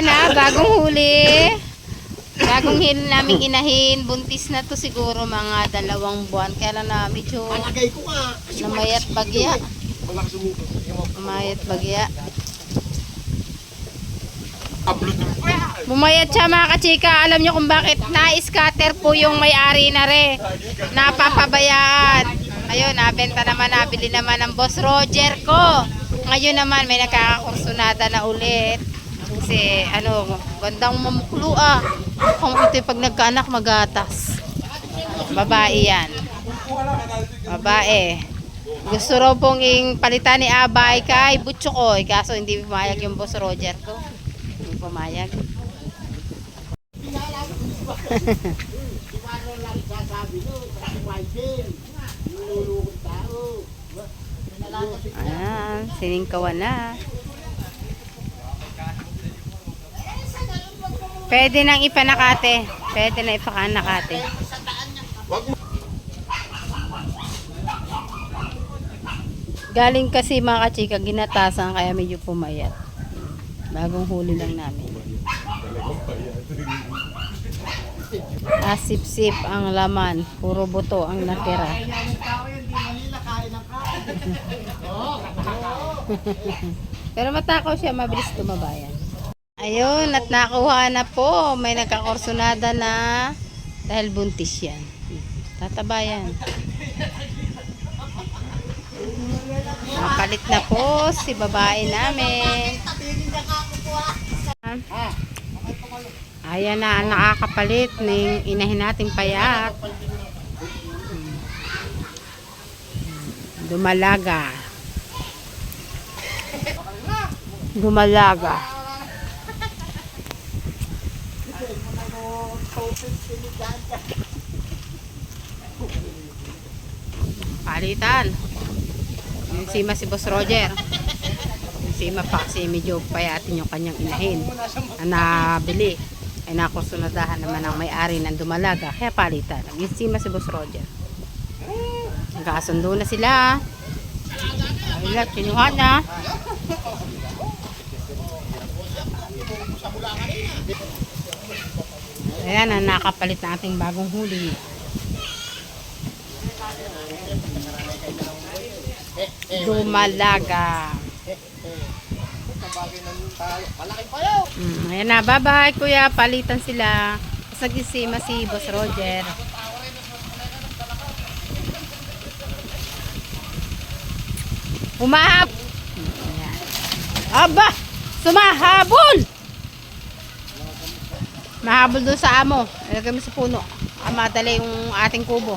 Ayan na, bagong huli. Bagong hili namin inahin. Buntis na to siguro mga dalawang buwan. Kaya lang na medyo Palagay ko nga. namayat bagya. Sumuko. Namayat bagya. Mo. Bumayat siya mga kachika. Alam niyo kung bakit na-scatter po yung may-ari na re. Napapabayaan. Ayun, nabenta naman, nabili naman ng boss Roger ko. Ngayon naman may nakakakursunada na ulit. Kasi ano, gandang mamuklo ah. Kung ito pag nagkaanak magatas. Babae yan. Babae. Gusto raw pong ing palitan ni Abay kay Butchokoy. Kaso hindi pumayag yung boss Roger ko. Hindi pumayag. Ayan, siningkawan na. Pwede nang ipanakate. Pwede na ipakanakate. Galing kasi mga kachika, ginatasan kaya medyo pumayat. Bagong huli lang namin. Asip-sip ang laman. Puro buto ang natira. Pero matakaw siya, mabilis tumabayan. Ayun, at nakuha na po. May nagkakorsonada na dahil buntis yan. Tatabayan. Napalit na po si babae namin. Ayan na nakakapalit ng inahin nating payat. Dumalaga. Dumalaga. Palitan. Yung sima si Boss Roger. Yung sima pa kasi medyo payatin yung kanyang inahin na nabili. Ay nakusunadahan naman ang may-ari ng dumalaga. Kaya palitan. Yung sima si Boss Roger. Nagkakasundo na sila. Ayun, kinuha na. Ayan nakapalit na ating bagong huli. Dumalaga. Mm, ayan na, bye-bye kuya. Palitan sila. Nagisima si Boss Roger. Humahap! Ayan. Aba! Sumahabol! Mahabol doon sa amo. Ilagay mo sa puno. Ah, madali yung ating kubo.